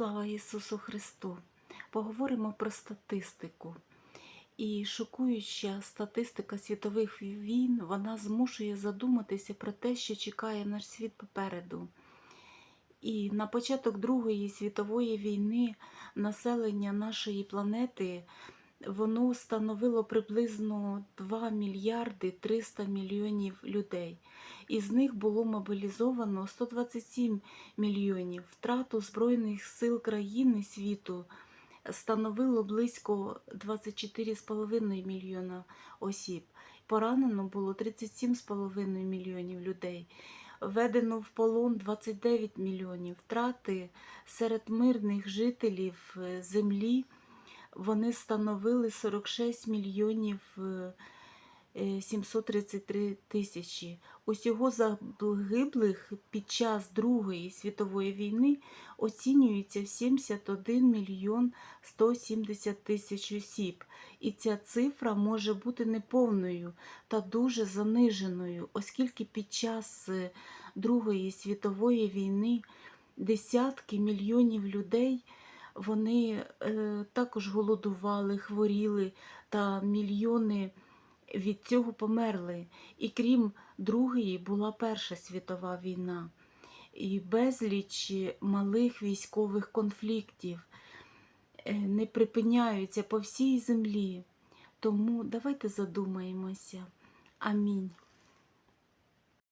Слава Ісусу Христу! Поговоримо про статистику. І шокуюча статистика світових війн вона змушує задуматися про те, що чекає наш світ попереду. І на початок Другої світової війни населення нашої планети воно становило приблизно 2 мільярди 300 мільйонів людей. Із них було мобілізовано 127 мільйонів. Втрату Збройних сил країни світу становило близько 24,5 мільйона осіб. Поранено було 37,5 мільйонів людей. Введено в полон 29 мільйонів. Втрати серед мирних жителів е, землі вони становили 46 мільйонів е, е, 733 тисячі. Усього загиблих під час Другої світової війни оцінюється в 71 мільйон 170 тисяч осіб. І ця цифра може бути неповною та дуже заниженою, оскільки під час е, Другої світової війни десятки мільйонів людей вони е, також голодували, хворіли, та мільйони від цього померли. І крім Другої була Перша світова війна. І безліч малих військових конфліктів е, не припиняються по всій землі. Тому давайте задумаємося. Амінь.